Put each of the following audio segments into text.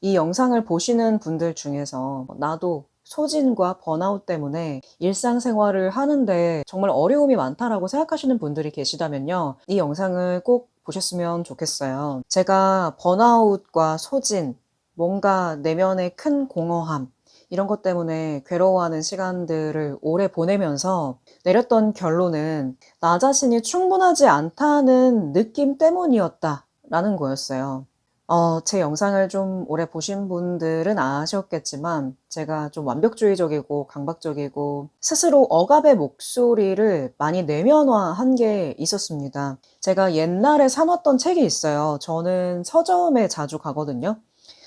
이 영상을 보시는 분들 중에서 나도 소진과 번아웃 때문에 일상생활을 하는데 정말 어려움이 많다라고 생각하시는 분들이 계시다면요. 이 영상을 꼭 보셨으면 좋겠어요. 제가 번아웃과 소진, 뭔가 내면의 큰 공허함, 이런 것 때문에 괴로워하는 시간들을 오래 보내면서 내렸던 결론은 나 자신이 충분하지 않다는 느낌 때문이었다라는 거였어요. 어, 제 영상을 좀 오래 보신 분들은 아셨겠지만 제가 좀 완벽주의적이고 강박적이고 스스로 억압의 목소리를 많이 내면화한 게 있었습니다. 제가 옛날에 사놨던 책이 있어요. 저는 서점에 자주 가거든요.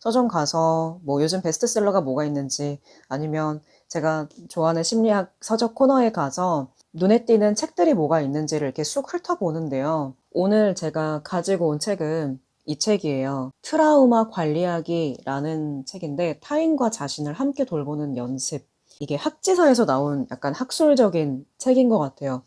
서점 가서 뭐 요즘 베스트셀러가 뭐가 있는지 아니면 제가 좋아하는 심리학 서적 코너에 가서 눈에 띄는 책들이 뭐가 있는지를 이렇게 쑥 훑어보는데요. 오늘 제가 가지고 온 책은 이 책이에요. 트라우마 관리하기라는 책인데 타인과 자신을 함께 돌보는 연습. 이게 학지사에서 나온 약간 학술적인 책인 것 같아요.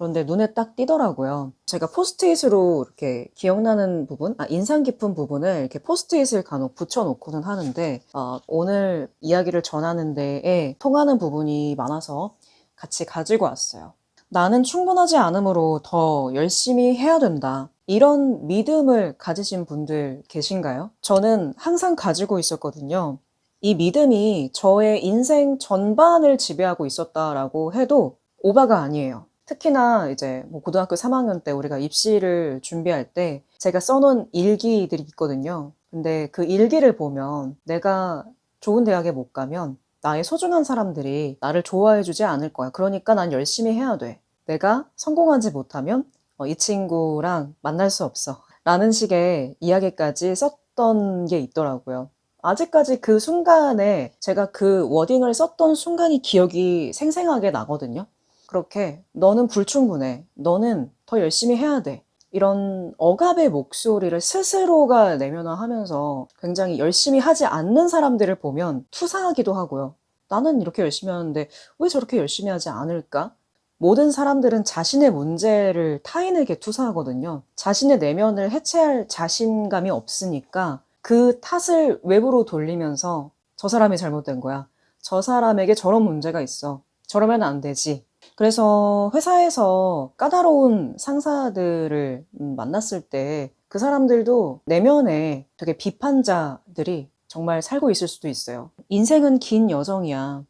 그런데 눈에 딱 띄더라고요. 제가 포스트잇으로 이렇게 기억나는 부분, 아, 인상 깊은 부분을 이렇게 포스트잇을 간혹 붙여놓고는 하는데, 어, 오늘 이야기를 전하는 데에 통하는 부분이 많아서 같이 가지고 왔어요. 나는 충분하지 않으므로 더 열심히 해야 된다. 이런 믿음을 가지신 분들 계신가요? 저는 항상 가지고 있었거든요. 이 믿음이 저의 인생 전반을 지배하고 있었다라고 해도 오바가 아니에요. 특히나 이제 뭐 고등학교 3학년 때 우리가 입시를 준비할 때 제가 써놓은 일기들이 있거든요. 근데 그 일기를 보면 내가 좋은 대학에 못 가면 나의 소중한 사람들이 나를 좋아해주지 않을 거야. 그러니까 난 열심히 해야 돼. 내가 성공하지 못하면 어, 이 친구랑 만날 수 없어. 라는 식의 이야기까지 썼던 게 있더라고요. 아직까지 그 순간에 제가 그 워딩을 썼던 순간이 기억이 생생하게 나거든요. 그렇게 너는 불충분해. 너는 더 열심히 해야 돼. 이런 억압의 목소리를 스스로가 내면화하면서 굉장히 열심히 하지 않는 사람들을 보면 투사하기도 하고요. 나는 이렇게 열심히 하는데 왜 저렇게 열심히 하지 않을까? 모든 사람들은 자신의 문제를 타인에게 투사하거든요. 자신의 내면을 해체할 자신감이 없으니까 그 탓을 외부로 돌리면서 저 사람이 잘못된 거야. 저 사람에게 저런 문제가 있어. 저러면 안 되지. 그래서 회사에서 까다로운 상사들을 음, 만났을 때 그 사람들도 내면에 되게 비판자들이 정말 살고 있을 수도 있어요. 인생은 긴 여정이야.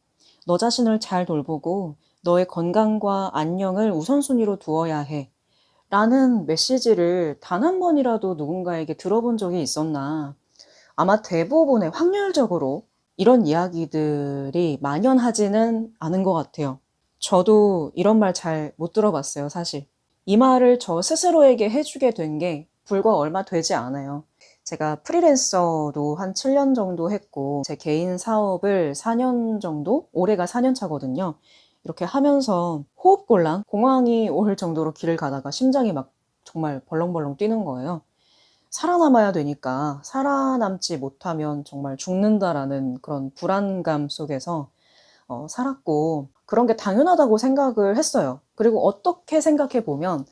너 자신을 잘 돌보고 너의 건강과 안녕을 우선순위로 두어야 해. 라는 메시지를 단 한 번이라도 누군가에게 들어본 적이 있었나. 아마 대부분의 확률적으로 이런 이야기들이 만연하지는 않은 것 같아요. 저도 이런 말 잘 못 들어봤어요, 사실. 이 말을 저 스스로에게 해주게 된 게 불과 얼마 되지 않아요. 제가 프리랜서도 한 7년 정도 했고, 제 개인 사업을 4년 정도? 올해가 4년 차거든요. 이렇게 하면서 호흡곤란, 공황이 올 정도로 길을 가다가 심장이 막 정말 벌렁벌렁 뛰는 거예요. 살아남아야 되니까 살아남지 못하면 정말 죽는다라는 그런 불안감 속에서 어, 살았고 그런 게 당연하다고 생각을 했어요. 그리고 어떻게 생각해 보면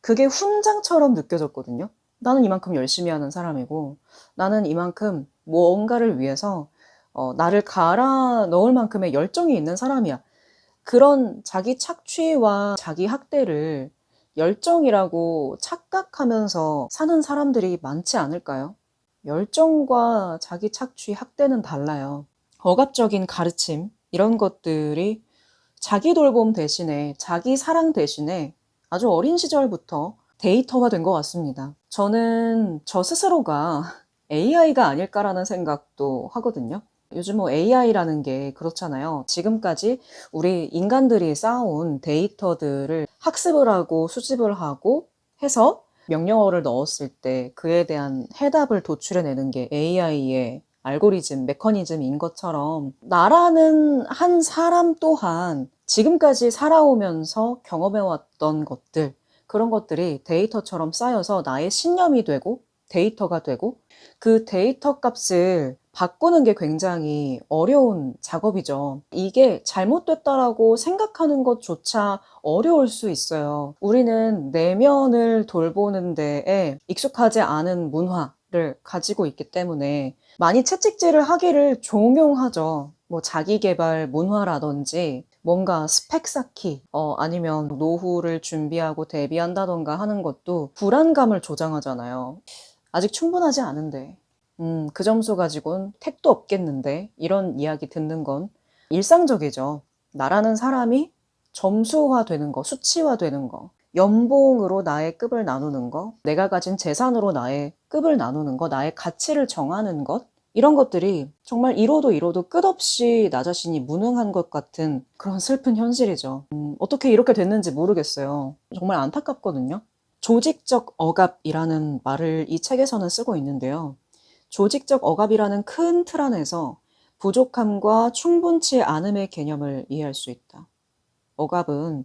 그게 훈장처럼 느껴졌거든요. 나는 이만큼 열심히 하는 사람이고 나는 이만큼 뭔가를 위해서 어, 나를 갈아 넣을 만큼의 열정이 있는 사람이야. 그런 자기 착취와 자기 학대를 열정이라고 착각하면서 사는 사람들이 많지 않을까요? 열정과 자기 착취, 학대는 달라요. 억압적인 가르침, 이런 것들이 자기 돌봄 대신에, 자기 사랑 대신에 아주 어린 시절부터 데이터가 된것 같습니다. 저는 저 스스로가 AI가 아닐까라는 생각도 하거든요. 요즘 뭐 AI라는 게 그렇잖아요. 지금까지 우리 인간들이 쌓아온 데이터들을 학습을 하고 수집을 하고 해서 명령어를 넣었을 때 그에 대한 해답을 도출해내는 게 AI의 알고리즘, 메커니즘인 것처럼 나라는 한 사람 또한 지금까지 살아오면서 경험해왔던 것들, 그런 것들이 데이터처럼 쌓여서 나의 신념이 되고 데이터가 되고 그 데이터 값을 바꾸는 게 굉장히 어려운 작업이죠. 이게 잘못됐다라고 생각하는 것조차 어려울 수 있어요. 우리는 내면을 돌보는 데에 익숙하지 않은 문화를 가지고 있기 때문에 많이 채찍질을 하기를 종용하죠. 뭐 자기 개발 문화라든지 뭔가 스펙 쌓기, 어, 아니면 노후를 준비하고 대비한다던가 하는 것도 불안감을 조장하잖아요. 아직 충분하지 않은데, 음, 그 점수 가지고는 택도 없겠는데, 이런 이야기 듣는 건 일상적이죠. 나라는 사람이 점수화 되는 거, 수치화 되는 거, 연봉으로 나의 급을 나누는 거, 내가 가진 재산으로 나의 급을 나누는 거, 나의 가치를 정하는 것, 이런 것들이 정말 이뤄도 이뤄도 끝없이 나 자신이 무능한 것 같은 그런 슬픈 현실이죠. 음, 어떻게 이렇게 됐는지 모르겠어요. 정말 안타깝거든요. 조직적 억압이라는 말을 이 책에서는 쓰고 있는데요. 조직적 억압이라는 큰 틀 안에서 부족함과 충분치 않음의 개념을 이해할 수 있다. 억압은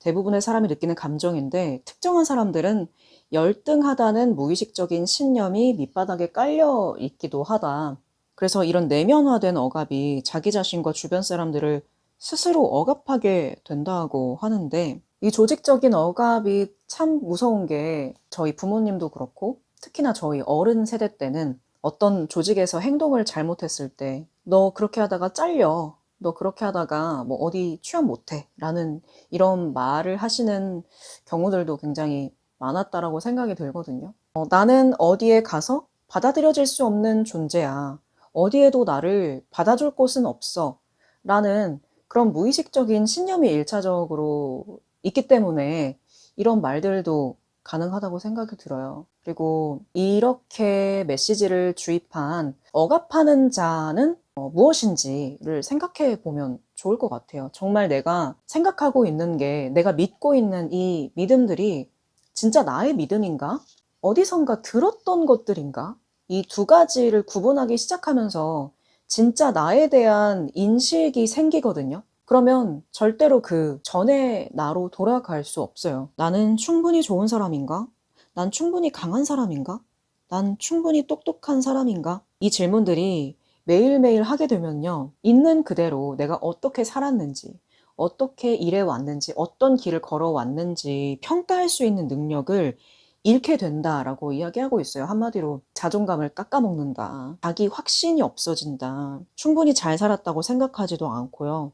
대부분의 사람이 느끼는 감정인데 특정한 사람들은 열등하다는 무의식적인 신념이 밑바닥에 깔려 있기도 하다. 그래서 이런 내면화된 억압이 자기 자신과 주변 사람들을 스스로 억압하게 된다고 하는데 이 조직적인 억압이 참 무서운 게 저희 부모님도 그렇고 특히나 저희 어른 세대 때는 어떤 조직에서 행동을 잘못했을 때 너 그렇게 하다가 잘려. 너 그렇게 하다가 뭐 어디 취업 못해. 라는 이런 말을 하시는 경우들도 굉장히 많았다라고 생각이 들거든요. 어, 나는 어디에 가서 받아들여질 수 없는 존재야. 어디에도 나를 받아줄 곳은 없어. 라는 그런 무의식적인 신념이 일차적으로 있기 때문에 이런 말들도 가능하다고 생각이 들어요. 그리고 이렇게 메시지를 주입한 억압하는 자는 어, 무엇인지를 생각해 보면 좋을 것 같아요. 정말 내가 생각하고 있는 게 내가 믿고 있는 이 믿음들이 진짜 나의 믿음인가? 어디선가 들었던 것들인가? 이 두 가지를 구분하기 시작하면서 진짜 나에 대한 인식이 생기거든요. 그러면 절대로 그 전에 나로 돌아갈 수 없어요. 나는 충분히 좋은 사람인가? 난 충분히 강한 사람인가? 난 충분히 똑똑한 사람인가? 이 질문들이 매일매일 하게 되면요. 있는 그대로 내가 어떻게 살았는지, 어떻게 일해왔는지, 어떤 길을 걸어왔는지 평가할 수 있는 능력을 잃게 된다라고 이야기하고 있어요. 한마디로 자존감을 깎아먹는다. 자기 확신이 없어진다. 충분히 잘 살았다고 생각하지도 않고요.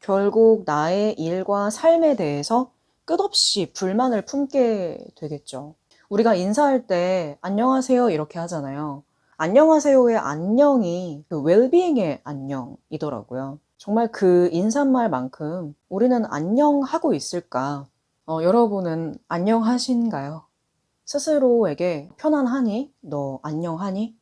결국 나의 일과 삶에 대해서 끝없이 불만을 품게 되겠죠. 우리가 인사할 때 안녕하세요 이렇게 하잖아요. 안녕하세요의 안녕이 그 웰비잉의 안녕이더라고요. 정말 그 인사말만큼 우리는 안녕하고 있을까? 어, 여러분은 안녕하신가요? 스스로에게 편안하니? 너 안녕하니?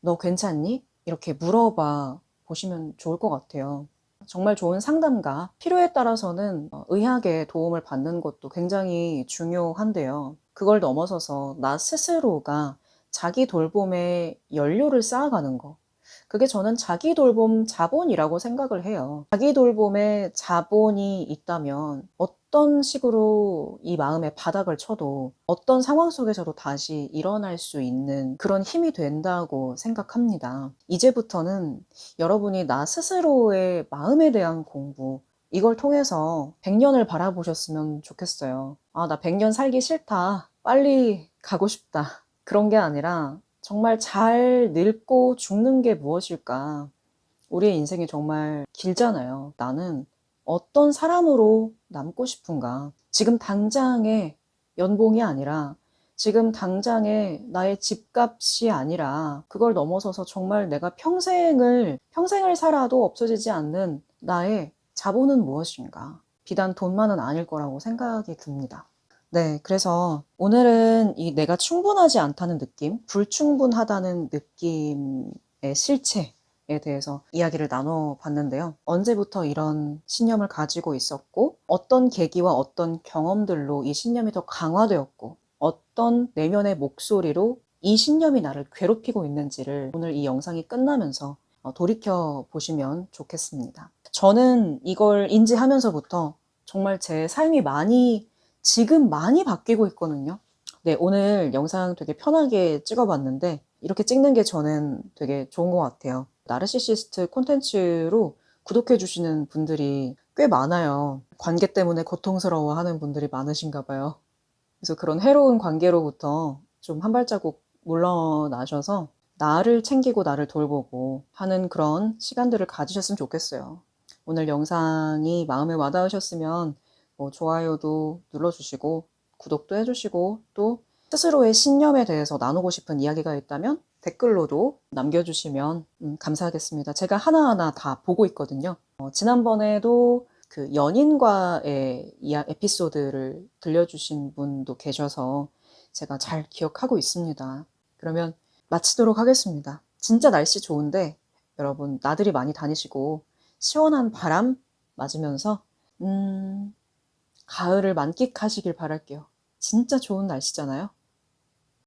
너 괜찮니? 이렇게 물어봐 보시면 좋을 것 같아요. 정말 좋은 상담가, 필요에 따라서는 어, 의학의 도움을 받는 것도 굉장히 중요한데요. 그걸 넘어서서 나 스스로가 자기 돌봄에 연료를 쌓아가는 거. 그게 저는 자기 돌봄 자본이라고 생각을 해요. 자기 돌봄에 자본이 있다면 어떤 식으로 이 마음에 바닥을 쳐도 어떤 상황 속에서도 다시 일어날 수 있는 그런 힘이 된다고 생각합니다. 이제부터는 여러분이 나 스스로의 마음에 대한 공부, 이걸 통해서 100년을 바라보셨으면 좋겠어요. 아, 나 100년 살기 싫다. 빨리 가고 싶다. 그런 게 아니라 정말 잘 늙고 죽는 게 무엇일까? 우리의 인생이 정말 길잖아요. 나는 어떤 사람으로 남고 싶은가? 지금 당장의 연봉이 아니라 지금 당장의 나의 집값이 아니라 그걸 넘어서서 정말 내가 평생을 평생을 살아도 없어지지 않는 나의 자본은 무엇인가? 비단 돈만은 아닐 거라고 생각이 듭니다. 네, 그래서 오늘은 이 내가 충분하지 않다는 느낌, 불충분하다는 느낌의 실체 에 대해서 이야기를 나눠 봤는데요. 언제부터 이런 신념을 가지고 있었고, 어떤 계기와 어떤 경험들로 이 신념이 더 강화되었고, 어떤 내면의 목소리로 이 신념이 나를 괴롭히고 있는지를 오늘 이 영상이 끝나면서 어, 돌이켜 보시면 좋겠습니다. 저는 이걸 인지하면서부터 정말 제 삶이 많이 지금 많이 바뀌고 있거든요. 네, 오늘 영상 되게 편하게 찍어봤는데 이렇게 찍는 게 저는 되게 좋은 것 같아요. 나르시시스트 콘텐츠로 구독해주시는 분들이 꽤 많아요. 관계 때문에 고통스러워 하는 분들이 많으신가 봐요. 그래서 그런 해로운 관계로부터 좀 한 발자국 물러나셔서 나를 챙기고 나를 돌보고 하는 그런 시간들을 가지셨으면 좋겠어요. 오늘 영상이 마음에 와닿으셨으면 뭐 좋아요도 눌러주시고 구독도 해주시고 또 스스로의 신념에 대해서 나누고 싶은 이야기가 있다면 댓글로도 남겨주시면 음, 감사하겠습니다. 제가 하나하나 다 보고 있거든요. 어, 지난번에도 그 연인과의 이야, 에피소드를 들려주신 분도 계셔서 제가 잘 기억하고 있습니다. 그러면 마치도록 하겠습니다. 진짜 날씨 좋은데 여러분 나들이 많이 다니시고 시원한 바람 맞으면서 음, 가을을 만끽하시길 바랄게요. 진짜 좋은 날씨잖아요.